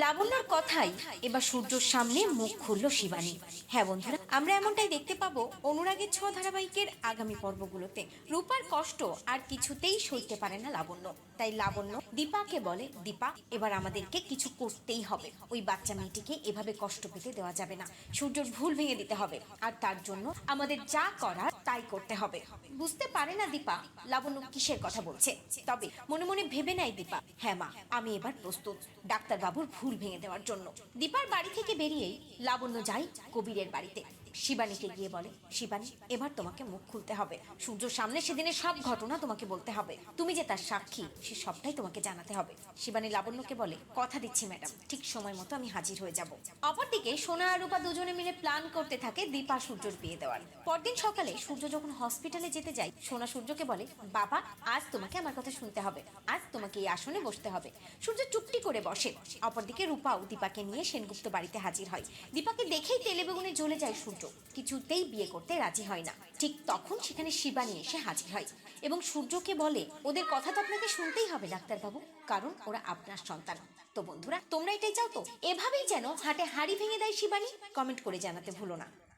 লাবণ্যর কথাই এবার সূর্যর সামনে মুখ খুলল শিবানী। হ্যাঁ বন্ধুরা, আমরা এমনটাই দেখতে পাবো অনুরাগের ছ ধারাবাহিকের আগামী পর্বগুলোতে। রূপার কষ্ট আর কিছুতেই সইতে পারে না লাবণ্য। তাই লাবণ্য দীপাকে বলে, দীপা, এবার আমাদেরকে কিছু করতেই হবে। ওই বাচ্চা মেয়েটিকে এভাবে কষ্ট পেতে দেওয়া যাবে না। সূর্যর ভুল ভেঙে দিতে হবে। আর তার জন্য আমাদের যা করার তাই করতে হবে। বুঝতে পারে না দীপা লাবণ্য কিসের কথা বলছে। তবে মনে মনে ভেবে নাই দীপা হ্যাঁ মা, আমি এবার প্রস্তুত। ডাক্তারবাবুর ভুল ভেঙে দেওয়ার জন্য। দীপার বাড়ি থেকে বেরিয়েই লাবণ্য যায় কবিরের বাড়িতে। শিবানীকে গিয়ে বলে, শিবানী, এবার তোমাকে মুখ খুলতে হবে। সূর্যর সামনে সেদিনের সব ঘটনা তোমাকে বলতে হবে। তুমি যে তার সাক্ষী, সে সবটাই তোমাকে জানাতে হবে। শিবানী লাবণ্যকে বলে, কথা দিচ্ছি, ম্যাডাম। ঠিক সময় মতো আমি হাজির হয়ে যাব। অপরদিকে সোনা আর রূপা দুজনে মিলে প্ল্যান করতে থাকে দীপা সূর্যর বিয়ে দেওয়ার। পরদিন সকালে সূর্য যখন হসপিটালে যেতে যায়, সোনা সূর্যকে বলে, বাবা, আজ তোমাকে আমার কথা শুনতে হবে। আজ তোমাকে এই আসনে বসতে হবে। সূর্য চুপটি করে বসে। অপরদিকে রূপাও দীপাকে নিয়ে সেনগুপ্ত বাড়িতে হাজির হয়। দীপাকে দেখেই তেলে বেগুনে জ্বলে যায় সূর্য। কিছুতেই বিয়ে করতে রাজি হয় না। ঠিক তখন সেখানে শিবানী এসে হাজির হয় এবং সূর্যকে বলে, ওদের কথা তো আপনাকে শুনতেই হবে, ডাক্তারবাবু, কারণ ওরা আপনার সন্তান। তো বন্ধুরা, তোমরা এটাই চাও তো? এভাবেই যেন হাটে হাড়ি ভেঙে দেয় শিবানী? কমেন্ট করে জানাতে ভুলো না।